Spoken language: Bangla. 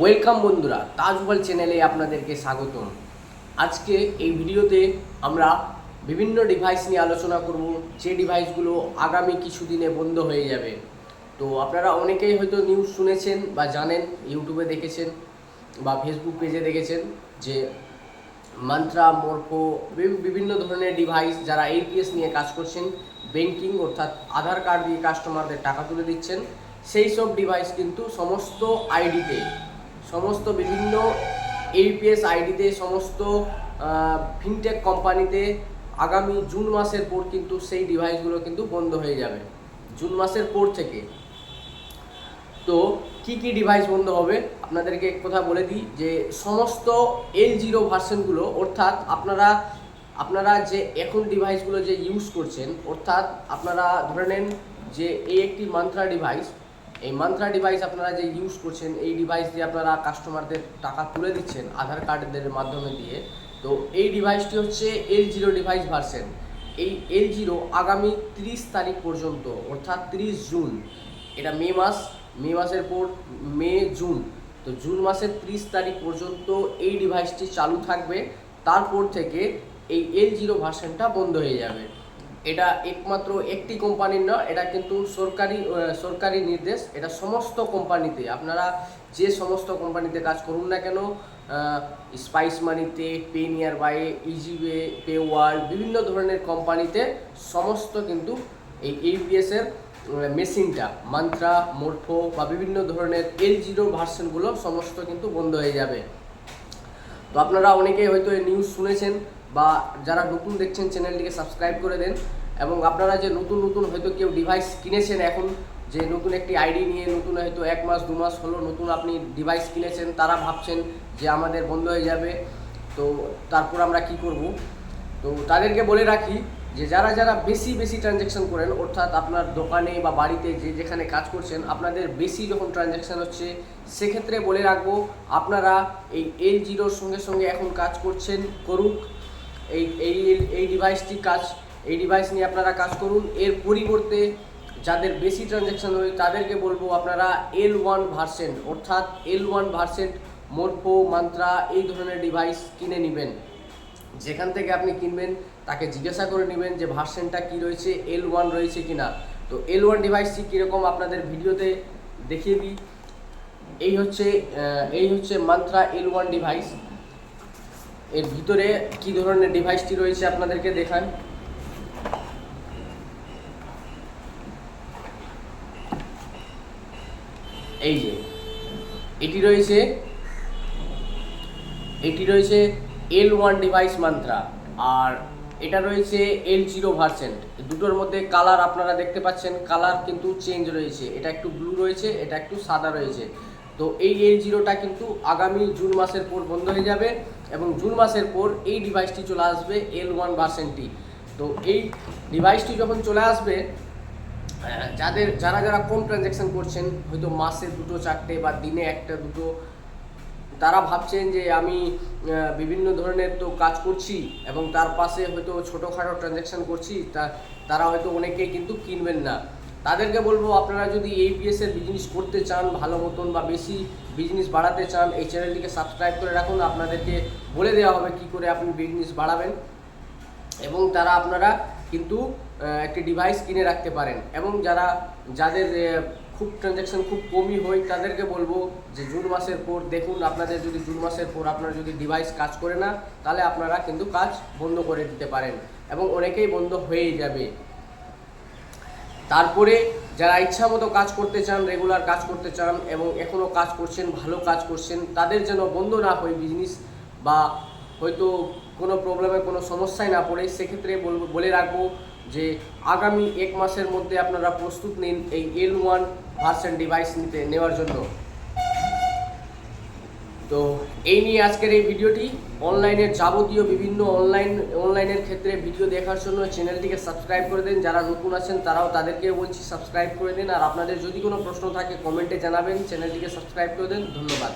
ওয়েলকাম বন্ধুরা, তাজমহল চ্যানেলে আপনাদেরকে স্বাগতম। আজকে এই ভিডিওতে আমরা বিভিন্ন ডিভাইস নিয়ে আলোচনা করব, যে ডিভাইসগুলো আগামী কিছুদিনে বন্ধ হয়ে যাবে। তো আপনারা অনেকেই হয়তো নিউজ শুনেছেন বা জানেন ইউটিউবে দেখেছেন বা ফেসবুক পেজে দেখেছেন যে মান্ত্রা মোরকো বি- বিভিন্ন ধরনের ডিভাইস যারা এপিএস নিয়ে কাজ করছেন ব্যাংকিং অর্থাৎ আধার কার্ড দিয়ে কাস্টমারদের টাকা তুলে দিচ্ছেন, সেই সব ডিভাইস কিন্তু সমস্ত আইডিতে সমস্ত বিভিন্ন এপিএস আইডিতে সমস্ত ফিনটেক কোম্পানিতে আগামী জুন মাসের পর কিন্তু সেই ডিভাইসগুলো কিন্তু বন্ধ হয়ে যাবে। জুন মাসের পর থেকে। তো কি কি ডিভাইস বন্ধ হবে? আপনাদেরকে এক কথা বলে দিই যে সমস্ত এল জিরো ভার্সনগুলো অর্থাৎ আপনারা আপনারা যে এখন ডিভাইসগুলো যে ইউজ করছেন, অর্থাৎ আপনারা ধরে নেন যে এই একটি মান্ত্রা ডিভাইস এই মান্ত্রা ডিভাইস আপনারা যে ইউজ করছেন, এই ডিভাইস দিয়ে আপনারা কাস্টমারদের টাকা তুলে দিচ্ছেন আধার কার্ডদের মাধ্যমে দিয়ে, তো এই ডিভাইসটি হচ্ছে এল জিরো ডিভাইস ভার্সেন এই এল জিরো আগামী তিরিশ তারিখ পর্যন্ত, অর্থাৎ তিরিশ জুন, এটা মে মাস, মে মাসের পর মে জুন, তো জুন মাসের ত্রিশ তারিখ পর্যন্ত এই ডিভাইসটি চালু থাকবে। তারপর থেকে এই এল জিরো ভার্সনটা বন্ধ হয়ে যাবে। এটা একমাত্র একটি কোম্পানির না, এটা কিন্তু সরকারি সরকারি নির্দেশ। এটা সমস্ত কোম্পানিতে, আপনারা যে সমস্ত কোম্পানিতে কাজ করুন না কেন স্পাইস মানিতে, pay near by ইজিওয়ে pay world বিভিন্ন ধরনের কোম্পানিতে সমস্ত কিন্তু এই এইপিএস এর মেশিনটা, মান্ত্রা, মোরফো বা বিভিন্ন ধরনের এল জিরো ভার্সনগুলো সমস্ত কিন্তু বন্ধ হয়ে যাবে। তো আপনারা অনেকেই হয়তো এই নিউজ শুনেছেন বা যারা নতুন দেখছেন চ্যানেলটিকে সাবস্ক্রাইব করে দেন এবং আপনারা যে নতুন নতুন হয়তো কেউ ডিভাইস কিনেছেন এখন, যে নতুন একটি আইডি নিয়ে নতুন হয়তো এক মাস, দু মাস হলো নতুন আপনি ডিভাইস কিনেছেন, তারা ভাবছেন যে আমাদের বন্ধ হয়ে যাবে। তো তারপর আমরা কি করব? তো তাদেরকে বলে রাখি যে যারা যারা বেশি বেশি ট্রানজ্যাকশন করেন, অর্থাৎ আপনার দোকানে বা বাড়িতে যে যেখানে কাজ করছেন, আপনাদের বেশি যখন ট্রানজ্যাকশন হচ্ছে, সেক্ষেত্রে বলে রাখব, আপনারা এই এল জিরোর সঙ্গে সঙ্গে এখন কাজ করছেন, করুক। এই এই এই ডিভাইসটি কাজ, এই ডিভাইস নিয়ে আপনারা কাজ করুন। এর পরিবর্তে যাদের বেশি ট্রানজ্যাকশন হয় তাদেরকে বলব আপনারা এল ওয়ান ভার্সেন্ট অর্থাৎ এল ওয়ান ভার্সেন্ট মোরফো মান্ত্রা, এই ধরনের ডিভাইস কিনে নেবেন। যেখান থেকে আপনি কিনবেন, তাকে জিজ্ঞাসা করে নেবেন যে ভার্সেনটা কি রয়েছে এল ওয়ান রয়েছে কি না তো এল ওয়ান ডিভাইসটি কীরকম আপনাদের ভিডিওতে দেখিয়ে দিই। এই হচ্ছে এই হচ্ছে মান্ত্রা এল ওয়ান ডিভাইস এর ভিতরে কি ধরনের ডিভাইসটি রয়েছে আপনাদেরকে দেখান? এই যে, এটি রয়েছে এটি রয়েছে এল ওয়ান ডিভাইস মান্ত্রা আর এটা রয়েছে এল জিরো ভার্সেন্ট দুটোর মধ্যে কালার আপনারা দেখতে পাচ্ছেন। কালার কিন্তু চেঞ্জ রয়েছে। এটা একটু ব্লু রয়েছে, এটা একটু সাদা রয়েছে। তো এই এল জিরোটা কিন্তু আগামী জুন মাসের পর বন্ধ হয়ে যাবে এবং জুন মাসের পর এই ডিভাইসটি চলে আসবে এল ওয়ান ভার্সেন্টটি তো এই ডিভাইসটি যখন চলে আসবে যাদের, যারা যারা কম ট্রানজ্যাকশন করছেন, হয়তো মাসে দুটো, চারটে বা দিনে একটা, দুটো, তারা ভাবছেন যে আমি বিভিন্ন ধরনের তো কাজ করছি এবং তার পাশে হয়তো ছোটোখাটো ট্রানজ্যাকশন করছি, তা, তারা হয়তো অনেকে কিন্তু কিনবেন না। তাদেরকে বলব, আপনারা যদি এইপিএস এর বিজনেস করতে চান, ভালো মতন বা বেশি বিজনেস বাড়াতে চান, এই চ্যানেলটিকে সাবস্ক্রাইব করে রাখুন। আপনাদেরকে বলে দেওয়া হবে কি করে আপনি বিজনেস বাড়াবেন এবং তারা আপনারা কিন্তু একটি ডিভাইস কিনে রাখতে পারেন। এবং যারা, যাদের খুব ট্রানজ্যাকশন খুব কমই হয়, তাদেরকে বলব যে জুন মাসের পর দেখুন, আপনাদের যদি জুন মাসের পর আপনার যদি ডিভাইস কাজ করে না, তাহলে আপনারা কিন্তু কাজ বন্ধ করে দিতে পারেন। এবং অনেকেই বন্ধ হয়েই যাবে। তারপরে যারা ইচ্ছা মতো কাজ করতে চান রেগুলার কাজ করতে চান এবং এখনও কাজ করছেন, ভালো কাজ করছেন, তাদের যেন বন্ধ না হয় বিজনেস বা হয়তো কোনো প্রবলেমে কোনো সমস্যায় না পড়ে, সেক্ষেত্রে বলে রাখব যে আগামী এক মাসের মধ্যে আপনারা প্রস্তুত নিন এই এল ওয়ান ভার্সন ডিভাইস নিতে, নেওয়ার জন্য। তো এই নিয়ে আজকের এই ভিডিওটি। অনলাইনের যাবতীয় বিভিন্ন অনলাইন, অনলাইনের ক্ষেত্রে ভিডিও দেখার জন্য চ্যানেলটিকে সাবস্ক্রাইব করে দিন। যারা নতুন আছেন, তারাও তাদেরকেও বলছি সাবস্ক্রাইব করে দিন। আর আপনাদের যদি কোনো প্রশ্ন থাকে কমেন্টে জানাবেন। চ্যানেলটিকে সাবস্ক্রাইব করে দিন। ধন্যবাদ।